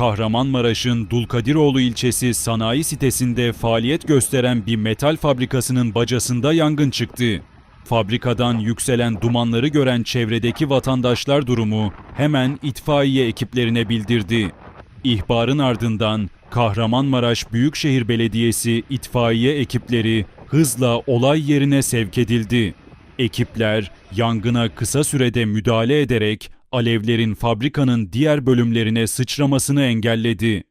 Kahramanmaraş'ın Dulkadiroğlu ilçesi sanayi sitesinde faaliyet gösteren bir metal fabrikasının bacasında yangın çıktı. Fabrikadan yükselen dumanları gören çevredeki vatandaşlar durumu hemen itfaiye ekiplerine bildirdi. İhbarın ardından Kahramanmaraş Büyükşehir Belediyesi itfaiye ekipleri hızla olay yerine sevk edildi. Ekipler yangına kısa sürede müdahale ederek alevlerin fabrikanın diğer bölümlerine sıçramasını engelledi.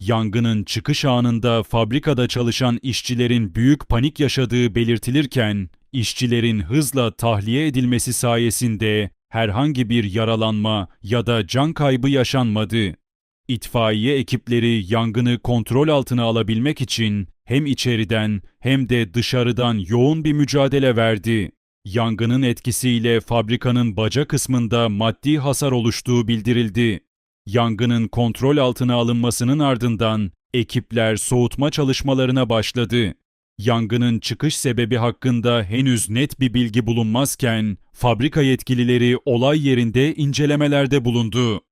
Yangının çıkış anında fabrikada çalışan işçilerin büyük panik yaşadığı belirtilirken, işçilerin hızla tahliye edilmesi sayesinde herhangi bir yaralanma ya da can kaybı yaşanmadı. İtfaiye ekipleri yangını kontrol altına alabilmek için hem içeriden hem de dışarıdan yoğun bir mücadele verdi. Yangının etkisiyle fabrikanın baca kısmında maddi hasar oluştuğu bildirildi. Yangının kontrol altına alınmasının ardından ekipler soğutma çalışmalarına başladı. Yangının çıkış sebebi hakkında henüz net bir bilgi bulunmazken fabrika yetkilileri olay yerinde incelemelerde bulundu.